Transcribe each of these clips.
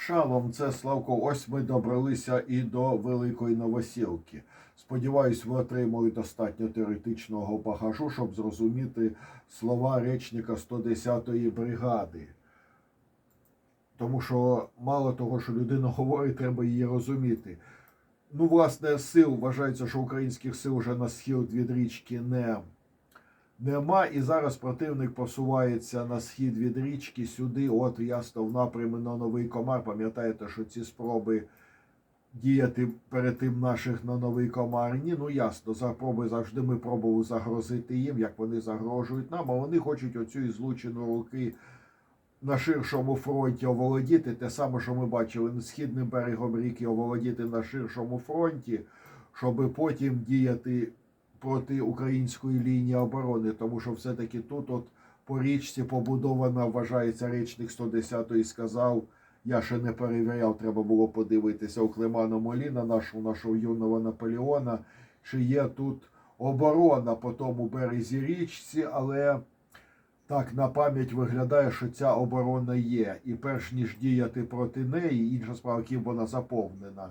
Шалом, це Славко. Ось ми добралися і до Великої Новосілки. Сподіваюсь, ви отримали достатньо теоретичного багажу, щоб зрозуміти слова речника 110-ї бригади. Тому що мало того, що людина говорить, треба її розуміти. Ну, власне, сил вважається, що українських сил вже на схід від річки не, нема. І зараз противник посувається на схід від річки сюди. От ясно в напрямі на новий комар. Пам'ятаєте, що ці спроби діяти перед тим наших на новий комар. Ні, ну ясно, за проби завжди ми пробували загрозити їм, як вони загрожують нам, а вони хочуть оцю ізлучену руки на ширшому фронті оволодіти. Те саме, що ми бачили на східним берегом ріки оволодіти на ширшому фронті, щоб потім діяти проти української лінії оборони, тому що все-таки тут, от по річці побудована, вважається речник 110-ї сказав. Я ще не перевіряв, треба було подивитися у Климана Моліна, нашого нашого юного Наполеона, чи є тут оборона по тому березі річці, але так на пам'ять виглядає, що ця оборона є. І перш ніж діяти проти неї, інша справа, ким вона заповнена,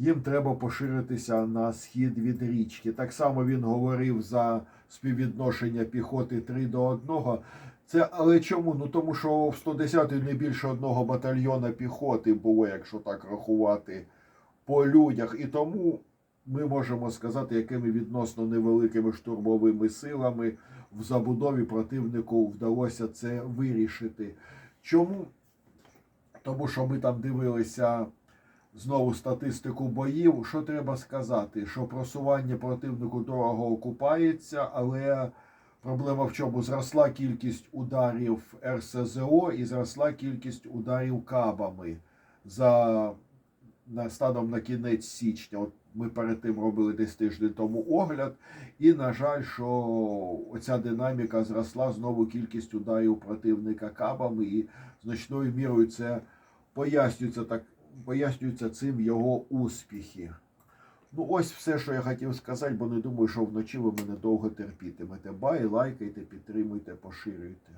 їм треба поширитися на схід від річки. Так само він говорив за співвідношення піхоти 3 до 1. Це але чому? Ну тому що в 110-й не більше одного батальйона піхоти було, якщо так рахувати, по людях. І тому ми можемо сказати, якими відносно невеликими штурмовими силами в забудові противнику вдалося це вирішити. Чому? Тому що ми там дивилися знову статистику боїв. Що треба сказати? Що просування противнику дорого окупається, але проблема в чому? Зросла кількість ударів РСЗО і зросла кількість ударів кабами за на станом на кінець січня. От ми перед тим робили десь тиждень тому огляд, і на жаль, що оця динаміка зросла знову кількість ударів противника кабами, і значною мірою це пояснюється так, пояснюється цим його успіхи. Ну, ось все, що я хотів сказати, бо не думаю, що вночі ви мене довго терпітимете. Бай, лайкайте, підтримуйте, поширюйте.